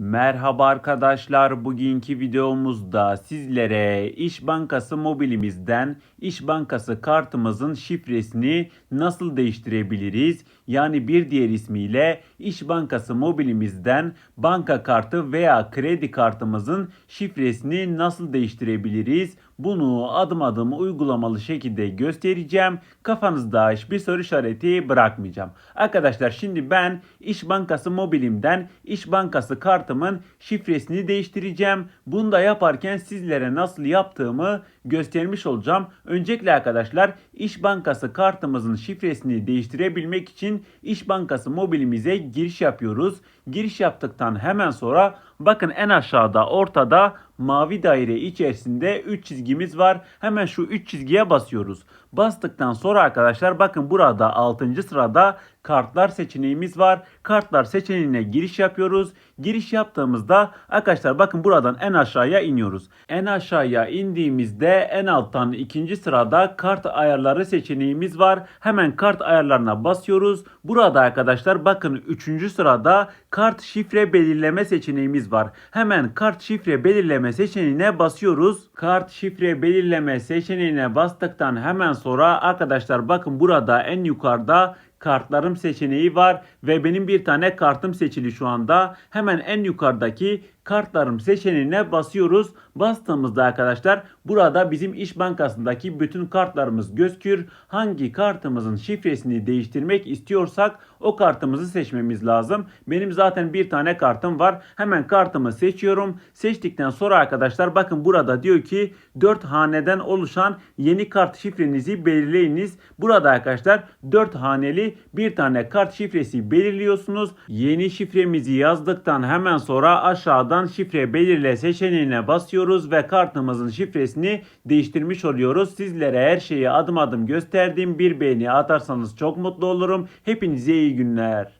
Merhaba arkadaşlar. Bugünkü videomuzda sizlere İş Bankası mobilimizden İş Bankası kartımızın şifresini nasıl değiştirebiliriz? Yani bir diğer ismiyle İş Bankası mobilimizden banka kartı veya kredi kartımızın şifresini nasıl değiştirebiliriz? Bunu adım adım uygulamalı şekilde göstereceğim. Kafanızda hiçbir soru işareti bırakmayacağım. Arkadaşlar şimdi ben İş Bankası mobilimden İş Bankası kartımın şifresini değiştireceğim. Bunu da yaparken sizlere nasıl yaptığımı göstermiş olacağım. Öncelikle arkadaşlar İş Bankası kartımızın şifresini değiştirebilmek için İş Bankası mobilimize giriş yapıyoruz. Giriş yaptıktan hemen sonra bakın en aşağıda ortada mavi daire içerisinde 3 çizgimiz var. Hemen şu 3 çizgiye basıyoruz. Bastıktan sonra arkadaşlar bakın burada 6. sırada kartlar seçeneğimiz var. Kartlar seçeneğine giriş yapıyoruz. Giriş yaptığımızda arkadaşlar bakın buradan en aşağıya iniyoruz. En aşağıya indiğimizde en alttan ikinci sırada kart ayarları seçeneğimiz var. Hemen kart ayarlarına basıyoruz. Burada arkadaşlar bakın 3. sırada kart şifre belirleme seçeneğimiz var. Hemen kart şifre belirleme seçeneğine basıyoruz. Kart şifre belirleme seçeneğine bastıktan hemen sonra arkadaşlar bakın burada en yukarıda kartlarım seçeneği var ve benim bir tane kartım seçili şu anda. Hemen en yukarıdaki kartlarım seçeneğine basıyoruz. Bastığımızda arkadaşlar burada bizim İş Bankası'ndaki bütün kartlarımız gözükür. Hangi kartımızın şifresini değiştirmek istiyorsak o kartımızı seçmemiz lazım. Benim zaten bir tane kartım var. Hemen kartımı seçiyorum. Seçtikten sonra arkadaşlar bakın burada diyor ki 4 haneden oluşan yeni kart şifrenizi belirleyiniz. Burada arkadaşlar 4 haneli bir tane kart şifresi belirliyorsunuz. Yeni şifremizi yazdıktan hemen sonra aşağıdan şifre belirle seçeneğine basıyoruz ve kartımızın şifresini değiştirmiş oluyoruz. Sizlere her şeyi adım adım gösterdiğim bir beğeni atarsanız çok mutlu olurum. Hepinize iyi günler.